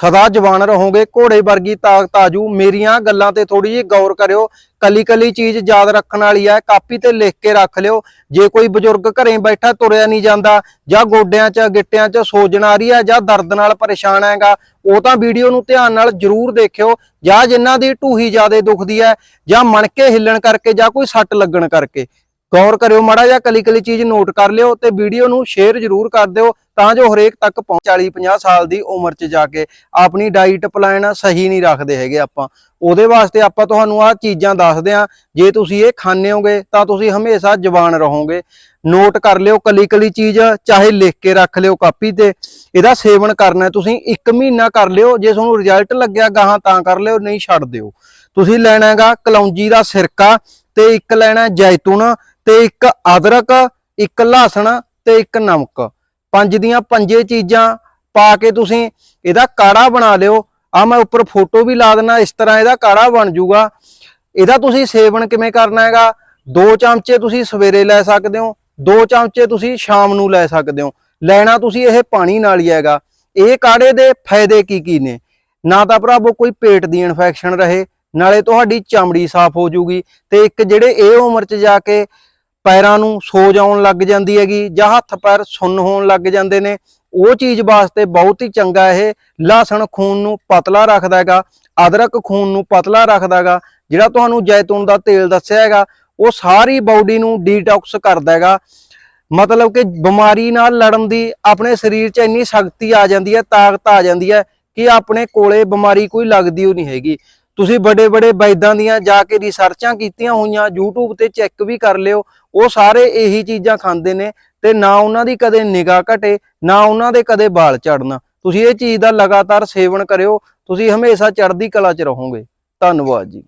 ਸਦਾ ਜਵਾਨ ਰਹੋਗੇ, ਘੋੜੇ ਵਰਗੀ ਤਾਕਤ ਆਜੂ ਮੇਰੀਆਂ ਗੱਲਾਂ ਤੇ ਥੋੜੀ ਜਿਹੀ ਗੌਰ ਕਰਿਓ। ਕੱਲੀ ਕੱਲੀ ਚੀਜ਼ ਯਾਦ ਰੱਖਣ ਵਾਲੀ ਹੈ। ਕਾਪੀ ਤੇ ਲਿਖ ਕੇ ਰੱਖ ਲਿਓ। ਜੇ ਕੋਈ ਬਜ਼ੁਰਗ ਘਰੇ ਬੈਠਾ ਤੁਰਿਆ ਨਹੀਂ ਜਾਂਦਾ, ਜਾਂ ਗੋਡਿਆਂ 'ਚ, ਗਿੱਟਿਆਂ 'ਚ ਸੋਜਣ ਆ ਰਹੀ ਹੈ, ਜਾਂ ਦਰਦ ਨਾਲ ਪਰੇਸ਼ਾਨ ਹੈਗਾ, ਉਹ ਤਾਂ ਵੀਡੀਓ ਨੂੰ ਧਿਆਨ ਨਾਲ ਜ਼ਰੂਰ ਦੇਖਿਓ। ਜਾਂ ਜਿਨ੍ਹਾਂ ਦੀ ਢੂਹੀ ਜ਼ਿਆਦਾ ਦੁਖਦੀ ਹੈ, ਜਾਂ ਮਣਕੇ ਹਿੱਲਣ ਕਰਕੇ, ਜਾਂ ਕੋਈ ਸੱਟ ਲੱਗਣ ਕਰਕੇ। ਗੌਰ ਕਰਿਓ, ਮਾੜਾ ਜਿਹਾ ਕਲੀ ਕਲੀ ਚੀਜ਼ ਨੋਟ ਕਰ ਲਿਓ ਤੇ ਵੀਡੀਓ ਨੂੰ ਸ਼ੇਅਰ ਜ਼ਰੂਰ ਕਰ ਦਿਓ ਤਾਂ ਜੋ ਹਰੇਕ ਤੱਕ ਪਹੁੰਚ 40 50 ਸਾਲ ਦੀ ਉਮਰ 'ਚ ਜਾ ਕੇ ਆਪਣੀ ਡਾਈਟ ਪਲਾਨ ਸਹੀ ਨਹੀਂ ਰੱਖਦੇ ਹੈਗੇ ਆਪਾਂ। ਉਹਦੇ ਵਾਸਤੇ ਆਪਾਂ ਤੁਹਾਨੂੰ ਆਹ ਚੀਜ਼ਾਂ ਦੱਸਦੇ ਆ ਜੇ ਤੁਸੀਂ ਇਹ ਖਾਣੇ ਹੋਗੇ ਤਾਂ ਤੁਸੀਂ ਹਮੇਸ਼ਾ ਜਵਾਨ ਰਹੋਗੇ। ਨੋਟ ਕਰ ਲਿਓ ਕਲੀ ਕਲੀ ਚੀਜ਼, ਚਾਹੇ ਲਿਖ ਕੇ ਰੱਖ ਲਿਓ ਕਾਪੀ ਤੇ। ਇਹਦਾ ਸੇਵਨ ਕਰਨਾ ਤੁਸੀਂ 1 ਮਹੀਨਾ ਕਰ ਲਿਓ। ਜੇ ਤੁਹਾਨੂੰ ਰਿਜ਼ਲਟ ਲੱਗਿਆ ਗਾਹਾਂ ਤਾਂ ਕਰ ਲਿਓ, ਨਹੀਂ ਛੱਡ ਦਿਓ। ਤੁਸੀਂ ਲੈਣਾ ਹੈਗਾ ਕਲੌਂਜੀ ਦਾ ਸਿਰਕਾ ਤੇ ਇੱਕ ਲੈਣਾ ਹੈ ਜੈਤੂਨ। ਤੇ ਇੱਕ ਅਦਰਕ, ਇੱਕ ਲਹਸਨ ਤੇ ਇੱਕ ਨਮਕ। ਪੰਜ ਦੀਆਂ ਪੰਜੇ ਚੀਜ਼ਾਂ ਪਾ ਕੇ ਤੁਸੀਂ ਇਹਦਾ ਕਾੜਾ ਬਣਾ ਲਿਓ। ਆ ਮੈਂ ਉੱਪਰ ਫੋਟੋ ਵੀ ਲਾ ਦੇਣਾ ਇਸ ਤਰ੍ਹਾਂ ਇਹਦਾ ਕਾੜਾ ਬਣ ਜਾਊਗਾ ਇਹਦਾ ਤੁਸੀਂ ਸੇਵਨ ਕਿਵੇਂ ਕਰਨਾ ਹੈਗਾ? ਦੋ ਚਮਚੇ ਤੁਸੀਂ ਸਵੇਰੇ ਲੈ ਸਕਦੇ ਹੋ, ਦੋ ਚਮਚੇ ਤੁਸੀਂ ਸ਼ਾਮ ਨੂੰ ਲੈ ਸਕਦੇ ਹੋ। ਲੈਣਾ ਤੁਸੀਂ ਇਹ ਪਾਣੀ ਨਾਲ ਹੀ ਹੈਗਾ। ਇਹ ਕਾੜੇ ਦੇ ਫਾਇਦੇ ਕੀ ਕੀ ਨੇ? ਨਾ ਤਾਂ ਭਰਾਵੋ ਕੋਈ ਪੇਟ ਦੀ ਇਨਫੈਕਸ਼ਨ ਰਹੇ, ਨਾਲੇ ਤੁਹਾਡੀ ਚਮੜੀ ਸਾਫ਼ ਹੋ ਜੂਗੀ। ਤੇ ਇੱਕ ਜਿਹੜੇ ਇਹ ਉਮਰ 'ਚ ਜਾ ਕੇ ਪੈਰਾਂ ਨੂੰ ਸੋਜ ਆਉਣ ਲੱਗ ਜਾਂਦੀ ਹੈਗੀ ਜਾਂ ਹੱਥ ਪੈਰ ਸੁੰਨ ਹੋਣ ਲੱਗ ਜਾਂਦੇ ਨੇ, ਉਹ ਚੀਜ਼ ਵਾਸਤੇ ਬਹੁਤ ਹੀ ਚੰਗਾ ਇਹ ਲਸਣ ਖੂਨ ਨੂੰ ਪਤਲਾ ਰੱਖਦਾ ਹੈਗਾ, ਅਦਰਕ ਖੂਨ ਨੂੰ ਪਤਲਾ ਰੱਖਦਾ ਹੈਗਾ, ਜਿਹੜਾ ਤੁਹਾਨੂੰ ਜੈਤੂਨ ਦਾ ਤੇਲ ਦੱਸਿਆ ਹੈਗਾ, ਉਹ ਸਾਰੀ ਬਾਡੀ ਨੂੰ ਡੀਟੌਕਸ ਕਰਦਾ ਹੈਗਾ। ਮਤਲਬ ਕਿ ਬਿਮਾਰੀ ਨਾਲ ਲੜਨ ਦੀ ਆਪਣੇ ਸਰੀਰ 'ਚ ਇੰਨੀ ਸ਼ਕਤੀ ਆ ਜਾਂਦੀ ਹੈ, ਤਾਕਤ ਆ ਜਾਂਦੀ ਹੈ ਕਿ ਆਪਣੇ ਕੋਲੇ ਬਿਮਾਰੀ ਕੋਈ ਲੱਗਦੀ ਉਹ ਨਹੀਂ ਹੈਗੀ। ਤੁਸੀਂ ਬੜੇ ਬੜੇ ਵੈਦਾਂ ਦੀਆਂ ਜਾ ਕੇ ਰਿਸਰਚਾਂ ਕੀਤੀਆਂ ਹੋਈਆਂ, YouTube ਤੇ ਚੈੱਕ ਵੀ ਕਰ ਲਿਓ ਉਹ ਸਾਰੇ ਇਹੀ ਚੀਜ਼ਾਂ ਖਾਂਦੇ ਨੇ ਤੇ ਨਾ ਉਹਨਾਂ ਦੀ ਕਦੇ ਨਿਗਾਹ ਘਟੇ, ਨਾ ਉਹਨਾਂ ਦੇ ਕਦੇ ਵਾਲ ਝੜਨਾ। ਤੁਸੀਂ ਇਹ ਚੀਜ਼ ਦਾ ਲਗਾਤਾਰ ਸੇਵਨ ਕਰਿਓ, ਤੁਸੀਂ ਹਮੇਸ਼ਾ ਚੜ੍ਹਦੀ ਕਲਾ 'ਚ ਰਹੋਗੇ। ਧੰਨਵਾਦ ਜੀ।